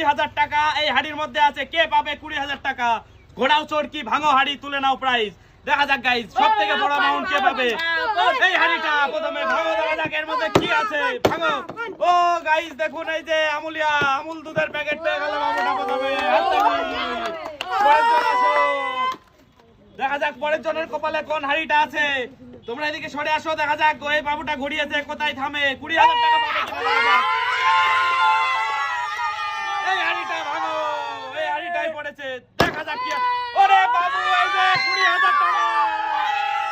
কুড়ি হাজার টাকা। এই হাড়ির মধ্যে আছে, কে পাবে কুড়ি হাজার টাকা? ঘোড়াও চোরকি ভাঙো হাড়ি, তুলে নাও প্রাইস দেখা যাক গাইস সব থেকে বড় অ্যামাউন্ট কে পাবে? এই হাড়িটা প্রথমে ভাঙো এর মধ্যে কি আছে। ভাঙো। ও গাইস দেখুন, এই যে আমুলিয়া, আমুল দুধের প্যাকেট পেয়ে গেল বাবুটা প্রথমে। দেখা যাক পরের জনের কপালে কোন হাড়িটা আছে। তোমরা এদিকে সরে আসো, দেখা যাক ওই বাবুটা ঘুরিয়েছে, কোথায় থামে? কুড়ি হাজার টাকা পাবে কিনা দেখা যাক। এই হাড়িটা ভাঙো এই হাড়িটাই পড়েছে দেখা যাক কি ওরে বাবু এই যে কুড়ি হাজার টাকা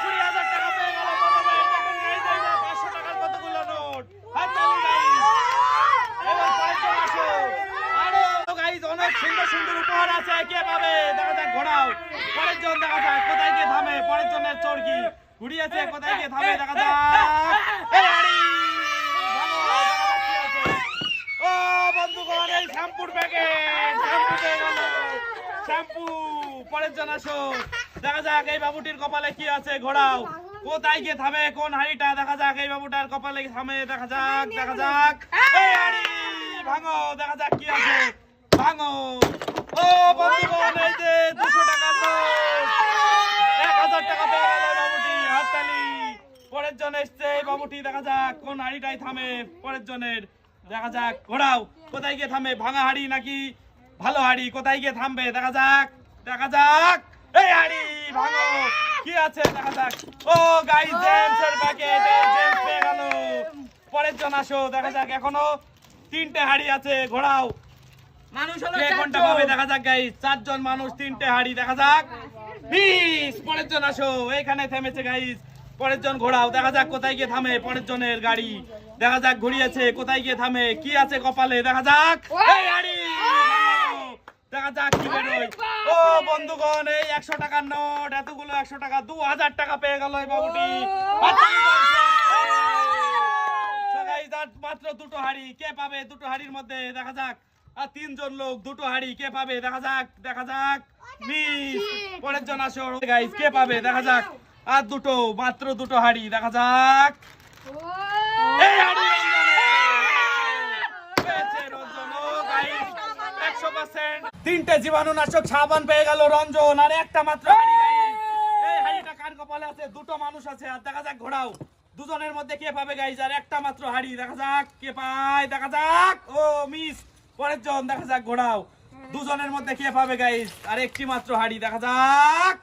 কুড়ি হাজার টাকা পেয়ে গেল প্রথমে দেখুন এই যে এই যে পাঁচশো টাকার কতগুলো নোট হাত তালি গাইস এবার পরের জন আসো আরও গাইস অনেক সুন্দর সুন্দর উপহার আছে, কে পাবে? দেখা যাক ঘোড়াও পরের জন, দেখা যাক, কোথায় গিয়ে থামে? পরের জনের চোরকি ঘুরিয়েছে, কোথায় গিয়ে থামে? দেখা যাক। ও শ্যাম্পু শ্যাম্পু, পরের জন দেখা যাক, এই বাবুটির কপালে কি আছে ঘোড়াও কোথায় গিয়ে থামে, কোন হাড়িটা? দেখা যাক, এই কপালে থামে, দেখা যাক দেখা যাক। হাড়ি ভাঙো, দেখা যাক কি আছে। ভাঙো ও বন্ধুগণ এই যে দুশো টাকা নোট। এক হাজার টাকা পেয়ে গেল বাবুটি হাততালি। পরের জন এসছে বাবুটি দেখা যাক কোন হাড়িটাই থামে। পরের জনের দেখা যাক ঘোড়াও কোথায় গিয়ে থামে? ভাঙা হাড়ি নাকি ভালো হাড়ি কোথায় গিয়ে থামবে? দেখা যাক দেখা যাক। এই হাড়ি ভাঙো। কি আছে? দেখা যাক। ও গাইস জেমস এর প্যাকেট জেমস পেয়ে গেল। পরের জন আসো দেখা যাক এখনও তিনটে হাড়ি আছে ঘোড়াও মানুষ হলো কোনটা পাবে? দেখা যাক গাইস চারজন মানুষ তিনটে হাড়ি দেখা যাক। বিশ পরের জন আসো। এইখানে থেমেছে গাইস পরের জন ঘোড়াও দেখা যাক কোথায় গিয়ে থামে পরের জনের গাড়ি। দেখা যাক ঘুরিয়েছে কোথায় গিয়ে থামে কি আছে কপালে। দেখা যাক। এই হাড়ি! দেখা যাক কি বেরোয় ও বন্ধুগণ এই একশো টাকার নোট এতগুলো একশো টাকা দু হাজার টাকা পেয়ে গেল এই বাবুটি। মাত্র দুটো হাড়ি। কে পাবে দুটো হাড়ির মধ্যে? দেখা যাক। আর তিনজন লোক দুটো হাড়ি কে পাবে? দেখা যাক দেখা যাক। মিস পরের জন আসো। কে পাবে? দেখা যাক। আর দুটো মাত্র দুটো হাড়ি দেখা যাক। এই হাড়ি রঞ্জনের। পেয়েছে রঞ্জন, ও guys, 100% তিনটে জীবাণুনাশক সাবান পেয়ে গেল রঞ্জন আর একটা মাত্র কার কপালে আছে? দুটো মানুষ আছে আর দেখা যাক ঘোড়াও দুজনের মধ্যে কে পাবে গাইজ আর একটা মাত্র হাড়ি দেখা যাক কে পায় দেখা যাক। ও মিস পরের জন, দেখা যাক ঘোড়াও দুজনের মধ্যে কে পাবে গাইজ আর একটি মাত্র হাড়ি, দেখা যাক।